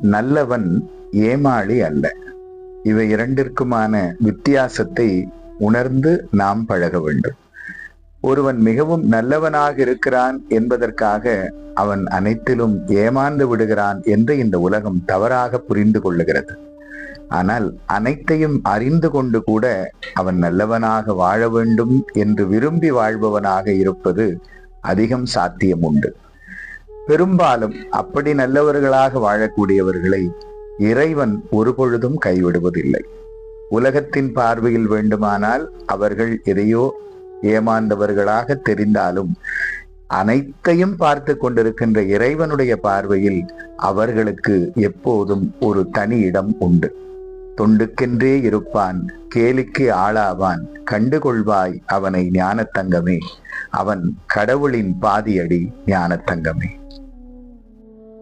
நல்லவன் ஏமாளி அல்ல. இவை இரண்டிற்குமான வித்தியாசத்தை உணர்ந்து நாம் பழக வேண்டும். ஒருவன் மிகவும் நல்லவனாக இருக்கிறான் என்பதற்காக அவன் அனைத்திலும் ஏமாந்து விடுகிறான் என்று இந்த உலகம் தவறாக புரிந்து கொள்ளுகிறது. ஆனால் அனைத்தையும் அறிந்து கொண்டு கூட அவன் நல்லவனாக வாழ வேண்டும் என்று விரும்பி வாழ்பவனாக இருப்பது அதிகம் சாத்தியம் உண்டு பெரும்பாலும் அப்படி நல்லவர்களாக வாழக்கூடியவர்களை இறைவன் ஒரு பொழுதும் கைவிடுவதில்லை. உலகத்தின் பார்வையில் வேண்டுமானால் அவர்கள் எதையோ ஏமாந்தவர்களாக தெரிந்தாலும் அனைத்தையும் பார்த்து கொண்டிருக்கின்ற இறைவனுடைய பார்வையில் அவர்களுக்கு எப்போதும் ஒரு தனி இடம் உண்டு. தொண்டுக்கென்றே இருப்பான் கேலிக்கு ஆளாவான் கண்டுகொள்வாய் அவனை ஞானத்தங்கமே. அவன் கடவுளின் பாதியடி ஞான தங்கமே